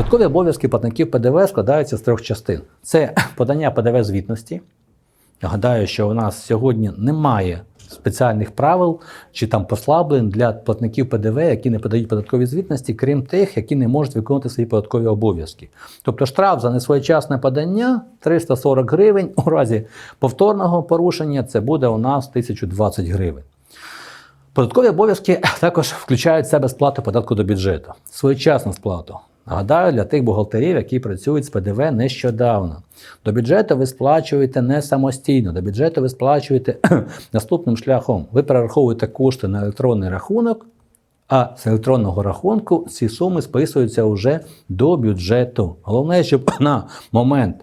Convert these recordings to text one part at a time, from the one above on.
Додаткові обов'язки платників ПДВ складаються з трьох частин: це подання ПДВ звітності. Нагадаю, що у нас сьогодні немає спеціальних правил чи там послаблень для платників ПДВ, які не подають податкові звітності, крім тих, які не можуть виконувати свої податкові обов'язки. Тобто штраф за несвоєчасне подання 340 гривень. У разі повторного порушення це буде у нас 1020 гривень. Податкові обов'язки також включають в себе сплату податку до бюджету, своєчасну сплату. Нагадаю, для тих бухгалтерів, які працюють з ПДВ нещодавно. До бюджету ви сплачуєте не самостійно, до бюджету ви сплачуєте наступним шляхом. Ви перераховуєте кошти на електронний рахунок, а з електронного рахунку ці суми списуються вже до бюджету. Головне, щоб на момент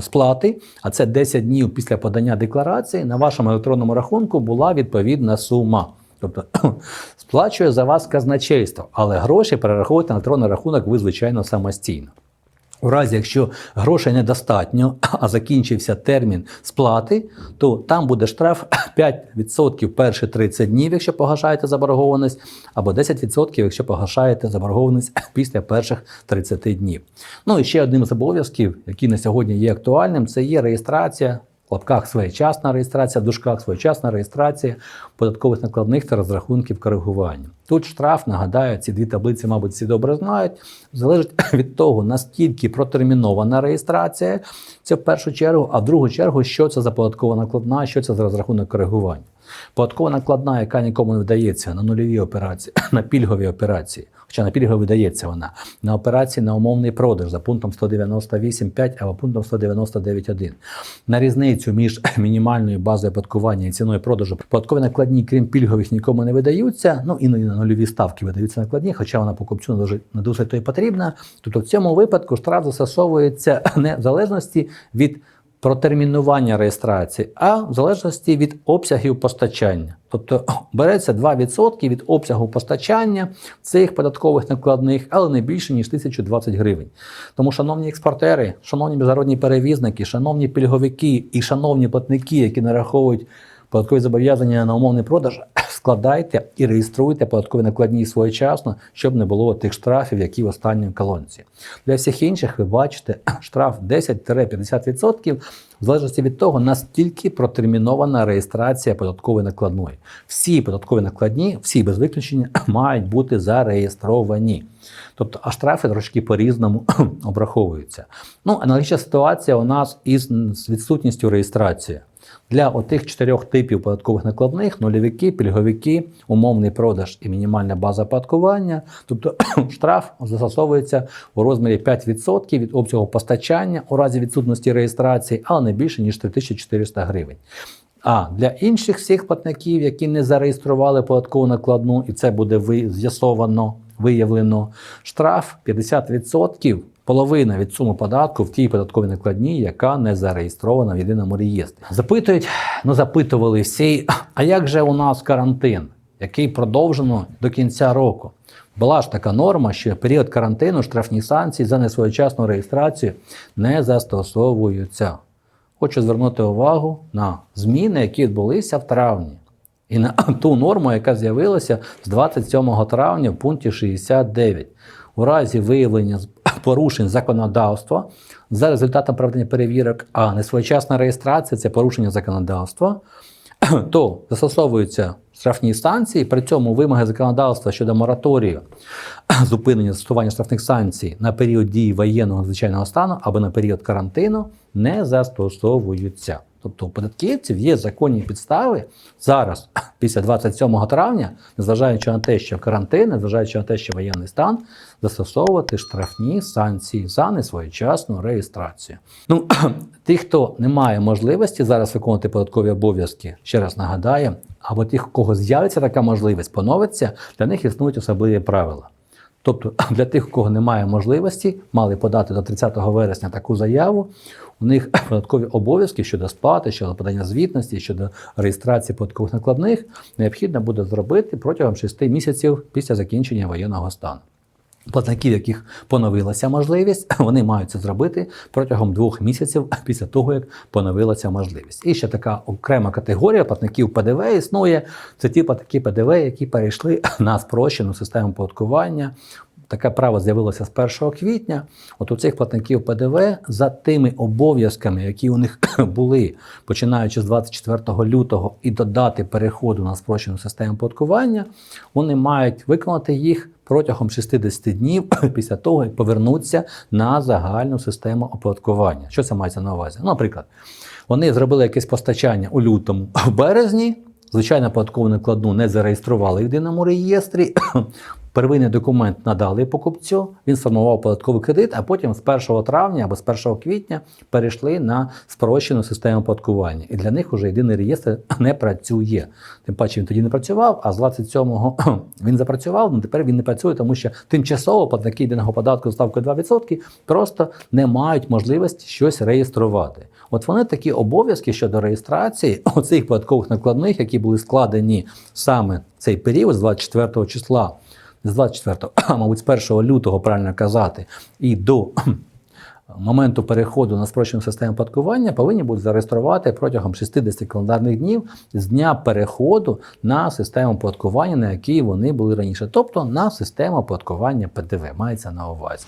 сплати, а це 10 днів після подання декларації, на вашому електронному рахунку була відповідна сума. Тобто сплачує за вас казначейство, але гроші перераховувати на електронний рахунок ви, звичайно, самостійно. У разі, якщо грошей недостатньо, а закінчився термін сплати, то там буде штраф 5% перші 30 днів, якщо погашаєте заборгованість, або 10%, якщо погашаєте заборгованість після перших 30 днів. Ну і ще одним з обов'язків, який на сьогодні є актуальним, це є реєстрація лапках своєчасна реєстрація, в дужках своєчасна реєстрація податкових накладних та розрахунків коригування. Тут штраф, нагадаю, ці дві таблиці, мабуть, всі добре знають, залежить від того, наскільки протермінована реєстрація, це в першу чергу, а в другу чергу, що це за податкова накладна, що це за розрахунок коригування. Податкова накладна, яка нікому не вдається на нульові операції, на пільгові операції, хоча на пільгові видається вона, на операції на умовний продаж за пунктом 198.5 або пунктом 199.1. На різницю між мінімальною базою оподаткування і ціною продажу податкові накладні, крім пільгових, нікому не видаються. Ну іноді на нульові ставки видаються накладні, хоча вона покупцю не дуже то й потрібна. Тобто в цьому випадку штраф застосовується не в залежності від протермінування реєстрації, а в залежності від обсягів постачання. Тобто береться 2% від обсягу постачання цих податкових накладних, але не більше, ніж 1020 гривень. Тому, шановні експортери, шановні міжнародні перевізники, шановні пільговики і шановні платники, які нараховують податкові зобов'язання на умовний продаж, складайте і реєструйте податкові накладні своєчасно, щоб не було тих штрафів, які в останній колонці. Для всіх інших ви бачите штраф 10-50% в залежності від того, наскільки протермінована реєстрація податкової накладної. Всі податкові накладні, всі без виключення, мають бути зареєстровані. Тобто, а штрафи трошки по-різному обраховуються. Ну, аналогічна ситуація у нас із відсутністю реєстрації. Для отих чотирьох типів податкових накладних нульовики, пільговики, умовний продаж і мінімальна база оподаткування. Тобто штраф застосовується у розмірі 5% від обсягу постачання у разі відсутності реєстрації, але не більше ніж 3400 гривень. А для інших всіх платників, які не зареєстрували податкову накладну, і це буде з'ясовано, виявлено, штраф 50% половина від суми податку в тій податковій накладній, яка не зареєстрована в єдиному реєстрі. Запитують, ну запитували всі, а як же у нас карантин, який продовжено до кінця року? Була ж така норма, що період карантину штрафні санкції за несвоєчасну реєстрацію не застосовуються. Хочу звернути увагу на зміни, які відбулися в травні. І на ту норму, яка з'явилася з 27 травня в пункті 69. У разі виявлення порушень законодавства за результатом проведення перевірок, а несвоєчасна реєстрація це порушення законодавства, то застосовуються штрафні санкції. При цьому вимоги законодавства щодо мораторію зупинення застосування штрафних санкцій на період дії воєнного надзвичайного стану або на період карантину не застосовуються. Тобто у податківців є законні підстави зараз, після 27 травня, незважаючи на те, що карантин, незважаючи на те, що воєнний стан, застосовувати штрафні санкції за несвоєчасну реєстрацію. Ну, ті, хто не має можливості зараз виконувати податкові обов'язки, ще раз нагадаю, або тих, у кого з'явиться така можливість, поновиться, для них існують особливі правила. Тобто для тих, у кого немає можливості, мали подати до 30 вересня таку заяву. У них податкові обов'язки щодо сплати, щодо подання звітності, щодо реєстрації податкових накладних необхідно буде зробити протягом 6 місяців після закінчення воєнного стану. Платників, яких поновилася можливість, вони мають це зробити протягом двох місяців після того, як поновилася можливість. І ще така окрема категорія платників ПДВ існує. Це ті платники ПДВ, які перейшли на спрощену систему податкування таке право з'явилося з 1 квітня. От у цих платників ПДВ за тими обов'язками, які у них були, починаючи з 24 лютого і до дати переходу на спрощену систему податкування, вони мають виконати їх протягом 60 днів після того, як повернуться на загальну систему оподаткування. Що це мається на увазі? Ну, наприклад, вони зробили якесь постачання у лютому, в березні. Звичайно, податкову накладну не зареєстрували в єдиному реєстрі. Первинний документ надали покупцю, він сформував податковий кредит, а потім з 1 травня або з 1 квітня перейшли на спрощену систему оподаткування. І для них вже єдиний реєстр не працює. Тим паче він тоді не працював, а з 27-го він запрацював, але тепер він не працює, тому що тимчасово платники єдиного податку ставкою 2% просто не мають можливості щось реєструвати. От вони такі обов'язки щодо реєстрації оцих податкових накладних, які були складені саме цей період з 24 числа, з 24, а мабуть, з 1 лютого, правильно казати, і до моменту переходу на спрощену систему оподаткування повинні будуть зареєструвати протягом 60 календарних днів з дня переходу на систему оподаткування, на якій вони були раніше, тобто на систему оподаткування ПДВ, мається на увазі.